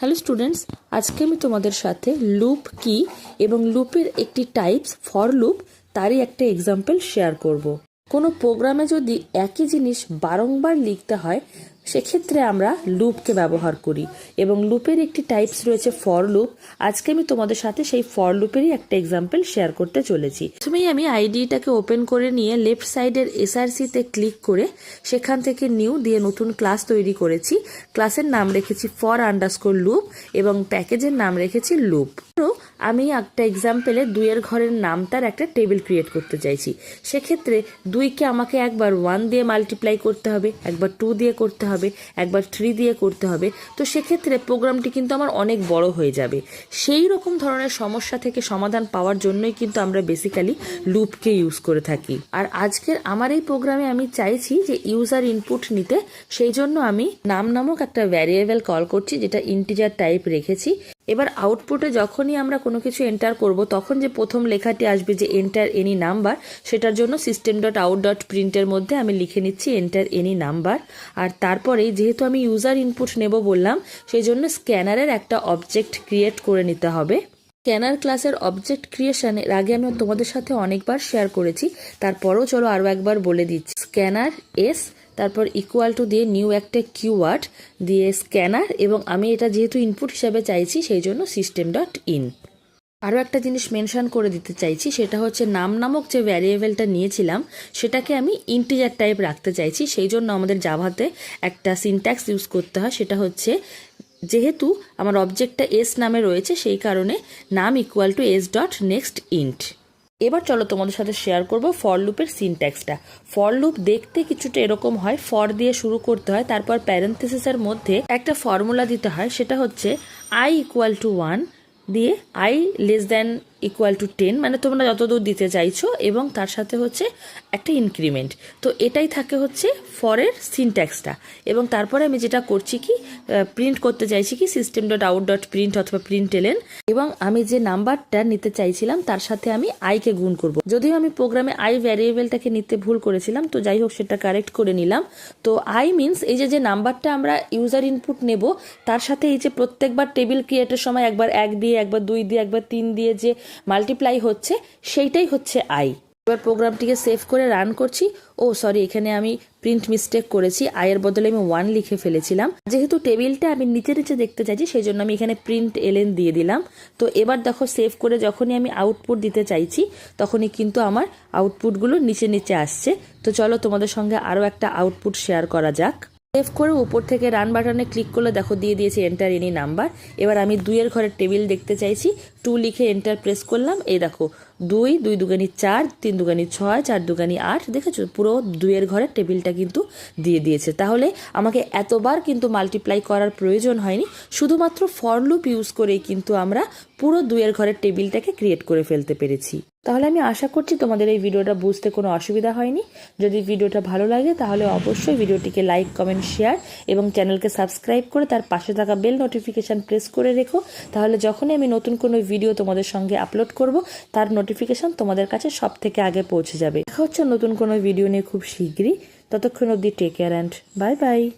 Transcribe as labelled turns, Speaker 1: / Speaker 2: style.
Speaker 1: Hello students, আজকে আমি তোমাদের সাথে লুপ কি এবং লুপের একটি টাইপস ফর লুপ তারই একটা এক্সাম্পল শেয়ার করব। কোনো প্রোগ্রামে যদি একই জিনিস বারংবার লিখতে হয় সেক্ষেত্রে আমরা লুপকে ব্যবহার করি এবং লুপের একটি টাইপস রয়েছে ফর লুপ আজকে আমি তোমাদের সাথে সেই ফর লুপেরই একটা এক্সাম্পল শেয়ার করতে চলেছি। প্রথমেই আমি আইডিটাকে ওপেন করে নিয়ে লেফট সাইডের এসআরসিতে ক্লিক করে সেখান থেকে নিউ দিয়ে নতুন ক্লাস তৈরি করেছি। ক্লাসের নাম রেখেছি ফর আন্ডারস্কোর লুপ এবং প্যাকেজের নাম রেখেছি লুপ আমি একটা এক্সাম্পলে দুইয়ের ঘরের নামটার একটা টেবিল ক্রিয়েট করতে চাইছি। সেক্ষেত্রে দুইকে আমাকে একবার ওয়ান দিয়ে মাল্টিপ্লাই করতে হবে, একবার টু দিয়ে করতে হবে। একবার থ্রি দিয়ে করতে হবে। তো সেক্ষেত্রে প্রোগ্রামটি কিন্তু আমার অনেক বড় হয়ে যাবে। সেই রকম ধরনের সমস্যা থেকে সমাধান পাওয়ার জন্যই কিন্তু আমরা বেসিক্যালি লুপকে ইউজ করে থাকি। আর আজকের আমার এই প্রোগ্রামে আমি চাইছি যে ইউজার ইনপুট নিতে। সেই জন্য আমি নাম নামক একটা ভ্যারিয়েবল কল করছি, যেটা ইন্টিজার টাইপ রেখেছি। এবার আউটপুটে যখনই আমরা কোনো কিছু এন্টার করব, তখন যে প্রথম লেখাটি আসবে যে এন্টার এনি নাম্বার সেটার জন্য সিস্টেম ডট আউট ডট প্রিন্টের মধ্যে আমি লিখে নিচ্ছি এন্টার এনি নাম্বার আর তারপরেই যেহেতু আমি ইউজার ইনপুট নেব বললাম সেই জন্য স্ক্যানারের একটা অবজেক্ট ক্রিয়েট করে নিতে হবে। স্ক্যানার ক্লাসের অবজেক্ট ক্রিয়েশনের আগে আমি তোমাদের সাথে অনেকবার শেয়ার করেছি, তারপরও চলো আরও একবার বলে দিচ্ছি। স্ক্যানার এস তারপর ইকুয়াল টু দিয়ে নিউ একটা কিওয়ার্ড দিয়ে স্ক্যানার এবং আমি এটা যেহেতু ইনপুট হিসাবে চাইছি, সেই জন্য সিস্টেম ডট ইন আরও একটা জিনিস মেনশন করে দিতে চাইছি, সেটা হচ্ছে নাম নামক যে ভ্যারিয়েবলটা নিয়েছিলাম, সেটাকে আমি ইন্টিজার টাইপ রাখতে চাইছি, সেই জন্য আমাদের জাভাতে একটা সিনট্যাক্স ইউজ করতে হয়, সেটা হচ্ছে যেহেতু আমার অবজেক্টটা এস নামে রয়েছে, সেই কারণে নাম equal to s dot next int এবার চলো তোমাদের সাথে শেয়ার করব ফর লুপের সিনট্যাক্সটা ফর লুপ দেখতে কিছুটা এরকম হয় ফর দিয়ে শুরু করতে হয়, তারপর প্যারেন্থেসিসের মধ্যে একটা ফর্মুলা দিতে হয়, সেটা হচ্ছে আই ইকুয়াল টু ওয়ান দিয়ে i less than equal to ten মানে তোমরা যতদূর দিতে চাইছো এবং তার সাথে হচ্ছে একটা ইনক্রিমেন্ট তো এটাই থাকে হচ্ছে ফরের সিনট্যাক্সটা এবং তারপরে আমি যেটা করছি কি প্রিন্ট করতে চাইছি কি system dot out dot print অথবা প্রিন্ট এলেন এবং আমি যে নাম্বারটা নিতে চাইছিলাম, তার সাথে আমি আইকে গুণ করব। যদিও আমি প্রোগ্রামে আই ভ্যারিয়েবলটাকে নিতে ভুল করেছিলাম, তো যাই হোক সেটা কারেক্ট করে নিলাম। তো আই মিনস এই যে যে নাম্বারটা আমরা ইউজার ইনপুট নেব, তার সাথে এই যে প্রত্যেকবার টেবিল ক্রিয়েটের সময় একবার এক দিয়ে, একবার দুই দিয়ে, একবার তিন দিয়ে যে মাল্টিপ্লাই হচ্ছে, সেইটাই হচ্ছে আই এবার প্রোগ্রামটিকে সেভ করে রান করছি। ও সরি এখানে আমি প্রিন্ট মিস্টেক করেছি। আয়ের বদলে আমি ওয়ান লিখে ফেলেছিলাম। যেহেতু টেবিলটা আমি নিচে নিচে দেখতে চাইছি সেই জন্য আমি এখানে প্রিন্ট এলেন দিয়ে দিলাম। তো এবার দেখো সেভ করে যখনই আমি আউটপুট দিতে চাইছি, তখনই কিন্তু আমার আউটপুটগুলো নিচে নিচে আসছে। তো চলো তোমাদের সঙ্গে আরও একটা আউটপুট শেয়ার করা যাক। সেভ করে উপর থেকে রান বাটনে ক্লিক করলে দেখো দিয়ে দিয়েছি এন্টার এনি নাম্বার এবার আমি দুইয়ের ঘরের টেবিল দেখতে চাইছি। টু লিখে এন্টার প্রেস করলাম। এই দেখো, দুই দুই দুগানি চার, তিন দুগানি ছয়, চার দুগানি আট, দেখেছ? পুরো দুইয়ের ঘরের টেবিলটা কিন্তু দিয়ে দিয়েছে। তাহলে আমাকে এতবার কিন্তু মাল্টিপ্লাই করার প্রয়োজন হয়নি। শুধুমাত্র ফর লুপ ইউজ করেই কিন্তু আমরা পুরো দুইয়ের ঘরের টেবিলটাকে ক্রিয়েট করে ফেলতে পেরেছি। তাহলে আমি আশা করছি তোমাদের এই ভিডিওটা বুঝতে কোনো অসুবিধা হয়নি। যদি ভিডিওটা ভালো লাগে, তাহলে অবশ্যই ভিডিওটিকে লাইক কমেন্ট শেয়ার এবং চ্যানেলকে সাবস্ক্রাইব করে তার পাশে থাকা বেল নোটিফিকেশান প্রেস করে রেখো। তাহলে যখনই আমি নতুন কোনো ভিডিও তোমাদের সঙ্গে আপলোড করব, তার নোটিফিকেশান তোমাদের কাছে সব থেকে আগে পৌঁছে যাবে। দেখা হচ্ছে নতুন কোনো ভিডিও নিয়ে খুব শীঘ্রই। ততক্ষণ অবধি take care and bye bye